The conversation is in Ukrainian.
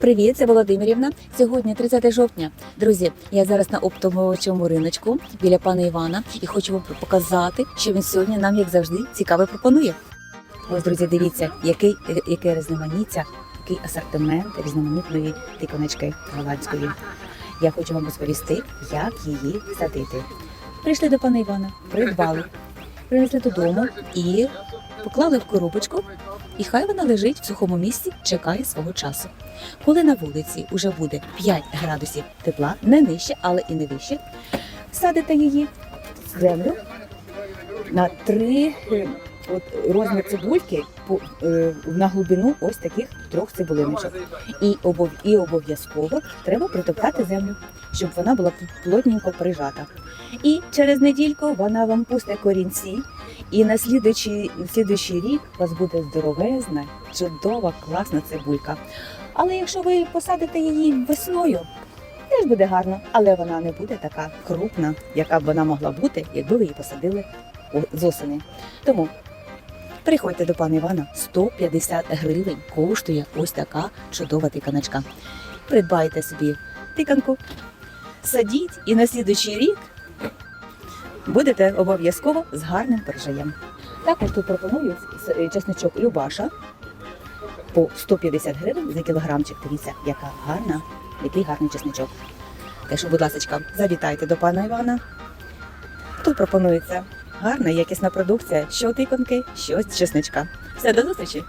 Привіт, це Володимирівна. Сьогодні 30 жовтня. Друзі, я зараз на оптовому риночку біля пана Івана і хочу вам показати, що він сьогодні нам, як завжди, цікаве пропонує. Ось, друзі, дивіться, який, яке різноманіття, який асортимент різноманітної тиконечки голландської. Я хочу вам розповісти, як її садити. Прийшли до пана Івана, придбали, принесли додому і поклали в коробочку, і хай вона лежить в сухому місці, чекає свого часу. Коли на вулиці вже буде 5 градусів тепла, не нижче, але і не вище, садите її в землю на 3 от, розмір цибульки по, е, на глибину ось таких трьох цибулиночок. І, обов, і обов'язково треба притоптати землю, щоб вона була плотненько прижата. І через недільку вона вам пусте корінці, і на слідуючий, на слідуючий рік у вас буде здоровезна, чудова, класна цибулька. Але якщо ви посадите її весною, теж буде гарно, але вона не буде така крупна, яка б вона могла бути, якби ви її посадили з осени. Тому приходьте до пана Івана, 150 гривень коштує ось така чудова тиканочка. Придбайте собі тиканку, садіть і на слідуючий рік будете обов'язково з гарним врожаєм. Також тут пропоную с- чесничок Любаша по 150 гривень за кілограмчик. Дивіться, яка гарна, який гарний чесничок. Так що, будь ласка, завітайте до пана Івана. Тут пропонується гарна якісна продукція, що тиконки, що чесничка. Все, до зустрічі!